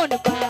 মন পাগল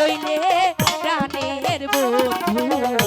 রইলে প্রাণের বন্ধু।